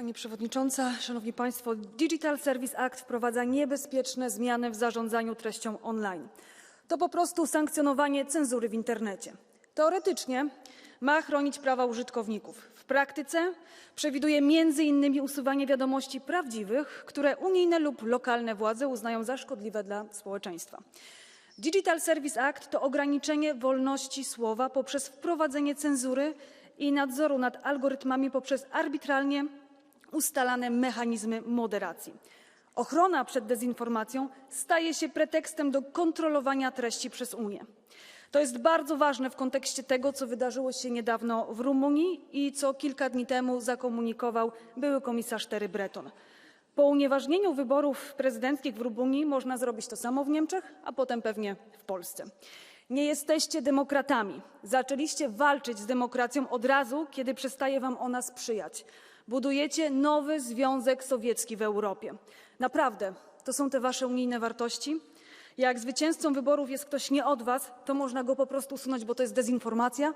Pani Przewodnicząca, Szanowni Państwo, Digital Service Act wprowadza niebezpieczne zmiany w zarządzaniu treścią online. To po prostu sankcjonowanie cenzury w internecie. Teoretycznie ma chronić prawa użytkowników. W praktyce przewiduje m.in. usuwanie wiadomości prawdziwych, które unijne lub lokalne władze uznają za szkodliwe dla społeczeństwa. Digital Service Act to ograniczenie wolności słowa poprzez wprowadzenie cenzury i nadzoru nad algorytmami poprzez arbitralnie ustalane mechanizmy moderacji. Ochrona przed dezinformacją staje się pretekstem do kontrolowania treści przez Unię. To jest bardzo ważne w kontekście tego, co wydarzyło się niedawno w Rumunii i co kilka dni temu zakomunikował były komisarz Terry Breton. Po unieważnieniu wyborów prezydenckich w Rumunii można zrobić to samo w Niemczech, a potem pewnie w Polsce. Nie jesteście demokratami. Zaczęliście walczyć z demokracją od razu, kiedy przestaje wam ona sprzyjać. Budujecie nowy Związek Sowiecki w Europie. Naprawdę, to są te wasze unijne wartości? Jak zwycięzcą wyborów jest ktoś nie od was, to można go po prostu usunąć, bo to jest dezinformacja?